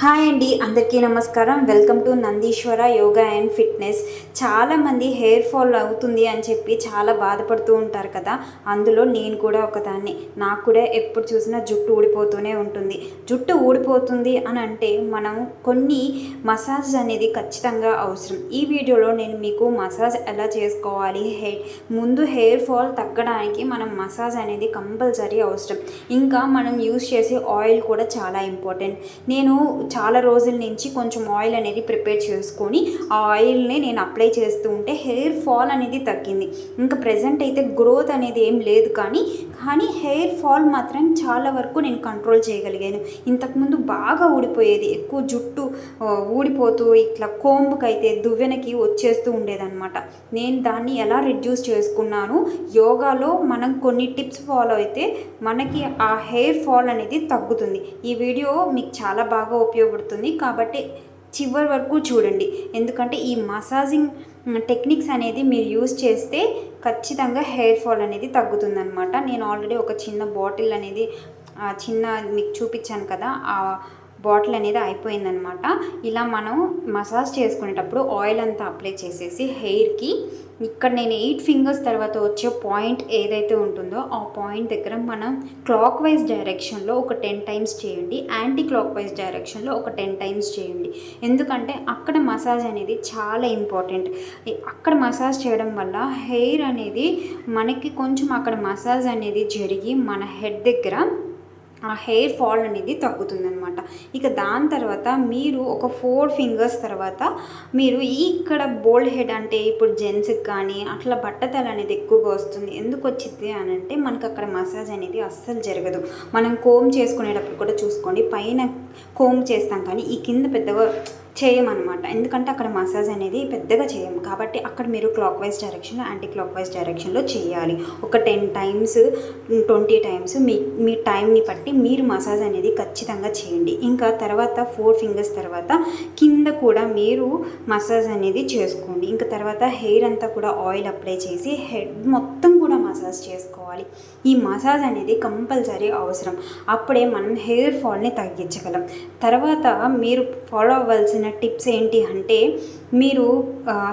Hi అండి అందరికీ నమస్కారం. Welcome to Nandeeshwara Yoga and fitness. చాలామంది హెయిర్ ఫాల్ అవుతుంది అని చెప్పి చాలా బాధపడుతూ ఉంటారు కదా. అందులో నేను కూడా ఒకదాన్ని. నాకు కూడా ఎప్పుడు చూసినా జుట్టు ఊడిపోతూనే ఉంటుంది. జుట్టు ఊడిపోతుంది అని అంటే మనం కొన్ని మసాజ్ అనేది ఖచ్చితంగా అవసరం. ఈ వీడియోలో నేను మీకు మసాజ్ ఎలా చేసుకోవాలి హెయిర్ ముందు హెయిర్ ఫాల్ తగ్గడానికి మనం మసాజ్ అనేది కంపల్సరీ అవసరం. ఇంకా మనం యూస్ చేసే ఆయిల్ కూడా చాలా ఇంపార్టెంట్. నేను చాలా రోజుల నుంచి కొంచెం ఆయిల్ అనేది ప్రిపేర్ చేసుకొని ఆ ఆయిల్ని నేను అప్లై చేస్తూ ఉంటే హెయిర్ ఫాల్ అనేది తగ్గింది. ఇంకా ప్రజెంట్ అయితే గ్రోత్ అనేది ఏం లేదు కానీ కానీ హెయిర్ ఫాల్ మాత్రం చాలా వరకు నేను కంట్రోల్ చేయగలిగాను. ఇంతకుముందు బాగా ఊడిపోయేది. ఎక్కువ జుట్టు ఊడిపోతూ ఇట్లా కోంబుకైతే దువ్వెనకి వచ్చేస్తూ ఉండేదన్నమాట. నేను దాన్ని ఎలా రిడ్యూస్ చేసుకున్నాను? యోగాలో మనం కొన్ని టిప్స్ ఫాలో అయితే మనకి ఆ హెయిర్ ఫాల్ అనేది తగ్గుతుంది. ఈ వీడియో మీకు చాలా బాగా ఉపయోగపడుతుంది. కాబట్టి చివరి వరకు చూడండి. ఎందుకంటే ఈ మసాజింగ్ టెక్నిక్స్ అనేది మీరు యూస్ చేస్తే ఖచ్చితంగా హెయిర్ ఫాల్ అనేది తగ్గుతుందనమాట నేను ఆల్రెడీ ఒక చిన్న బాటిల్ అనేది ఆ చిన్న మీకు చూపించాను కదా. ఆ బాటిల్ అనేది అయిపోయిందనమాట. ఇలా మనం మసాజ్ చేసుకునేటప్పుడు ఆయిల్ అంతా అప్లై చేసేసి హెయిర్కి ఇక్కడ నేను ఎయిట్ ఫింగర్స్ తర్వాత వచ్చే పాయింట్ ఏదైతే ఉంటుందో ఆ పాయింట్ దగ్గర మనం క్లాక్ వైజ్ డైరెక్షన్లో ఒక టెన్ టైమ్స్ చేయండి. యాంటీ క్లాక్ వైజ్ డైరెక్షన్లో ఒక టెన్ టైమ్స్ చేయండి. ఎందుకంటే అక్కడ మసాజ్ అనేది చాలా ఇంపార్టెంట్. అక్కడ మసాజ్ చేయడం వల్ల హెయిర్ అనేది మనకి కొంచెం అక్కడ మసాజ్ అనేది జరిగి మన హెడ్ దగ్గర ఆ హెయిర్ ఫాల్ అనేది తగ్గుతుందనమాట ఇక దాని తర్వాత మీరు ఒక ఫోర్ ఫింగర్స్ తర్వాత మీరు ఇక్కడ బోల్డ్ హెడ్ అంటే ఇప్పుడు జెంట్స్కి కానీ అట్లా బట్టతల అనేది ఎక్కువగా వస్తుంది. ఎందుకు వచ్చింది అని అంటే మనకు అక్కడ మసాజ్ అనేది అస్సలు జరగదు. మనం కోమ్ చేసుకునేటప్పుడు కూడా చూసుకోండి. పైన కోమ్ చేస్తాం కానీ ఈ కింద పెద్దగా చేయమన్నమాట ఎందుకంటే అక్కడ మసాజ్ అనేది పెద్దగా చేయము కాబట్టి అక్కడ మీరు clockwise direction anti clock wise డైరెక్షన్లో చేయాలి. ఒక టెన్ టైమ్స్ ట్వంటీ టైమ్స్ మీ మీ టైంని బట్టి మీరు మసాజ్ అనేది ఖచ్చితంగా చేయండి. ఇంకా తర్వాత ఫోర్ ఫింగర్స్ తర్వాత కింద కూడా మీరు మసాజ్ అనేది చేసుకోండి. ఇంకా తర్వాత హెయిర్ అంతా కూడా ఆయిల్ అప్లై చేసి హెడ్ మొత్తం కూడా మసాజ్ చేసుకోవాలి. ఈ మసాజ్ అనేది కంపల్సరీ అవసరం. అప్పుడే మనం హెయిర్ ఫాల్ని తగ్గించగలం. తర్వాత మీరు ఫాలో అవ్వాల్సిన టిప్స్ ఏంటి అంటే మీరు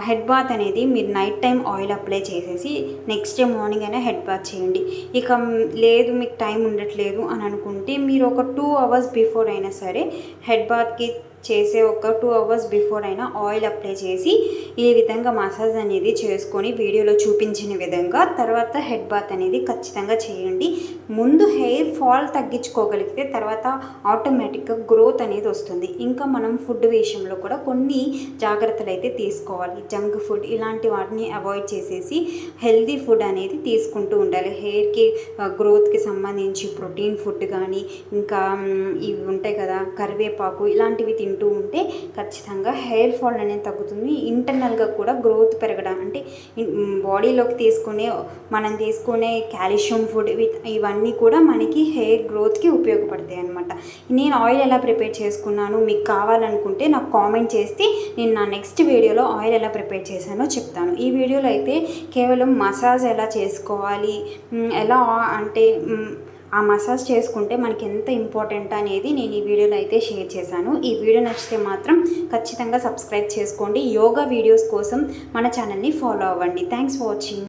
హెడ్ బాత్ అనేది మీరు నైట్ టైం ఆయిల్ అప్లై చేసేసి నెక్స్ట్ డే మార్నింగ్ అయినా హెడ్ బాత్ చేయండి. ఇక లేదు మీకు టైం ఉండట్లేదు అని అనుకుంటే మీరు ఒక టూ అవర్స్ బిఫోర్ అయినా సరే హెడ్ బాత్కి చేసే ఒక టూ అవర్స్ బిఫోర్ అయినా ఆయిల్ అప్లై చేసి ఈ విధంగా మసాజ్ అనేది చేసుకొని వీడియోలో చూపించిన విధంగా తర్వాత హెడ్ బాత్ అనేది ఖచ్చితంగా చేయండి. ముందు హెయిర్ ఫాల్ తగ్గించుకోగలిగితే తర్వాత ఆటోమేటిక్గా గ్రోత్ అనేది వస్తుంది. ఇంకా మనం ఫుడ్ విషయంలో కూడా కొన్ని జాగ్రత్తలు అయితే తీసుకోవాలి. జంక్ ఫుడ్ ఇలాంటి వాటిని అవాయిడ్ చేసేసి హెల్దీ ఫుడ్ అనేది తీసుకుంటూ ఉండాలి. హెయిర్కి గ్రోత్కి సంబంధించి ప్రోటీన్ ఫుడ్ కానీ ఇంకా ఇవి ఉంటాయి కదా కరివేపాకు ఇలాంటివి తింటూ తింటూ ఉంటే ఖచ్చితంగా హెయిర్ ఫాల్ అనేది తగ్గుతుంది. ఇంటర్నల్గా కూడా గ్రోత్ పెరగడం అంటే బాడీలోకి తీసుకునే మనం తీసుకునే కాల్షియం ఫుడ్ ఇవన్నీ కూడా మనకి హెయిర్ గ్రోత్కి ఉపయోగపడతాయి అనమాట నేను ఆయిల్ ఎలా ప్రిపేర్ చేసుకున్నాను మీకు కావాలనుకుంటే నాకు కామెంట్ చేస్తే నేను నా నెక్స్ట్ వీడియోలో ఆయిల్ ఎలా ప్రిపేర్ చేశానో చెప్తాను. ఈ వీడియోలో అయితే కేవలం మసాజ్ ఎలా చేసుకోవాలి ఎలా అంటే ఆ మసాజ్ చేసుకుంటే మనకి ఎంత ఇంపార్టెంట్ అనేది నేను ఈ వీడియోలో అయితే షేర్ చేశాను. ఈ వీడియో నచ్చితే మాత్రం ఖచ్చితంగా సబ్స్క్రైబ్ చేసుకోండి. యోగా వీడియోస్ కోసం మన ఛానల్ని ఫాలో అవ్వండి. Thanks for watching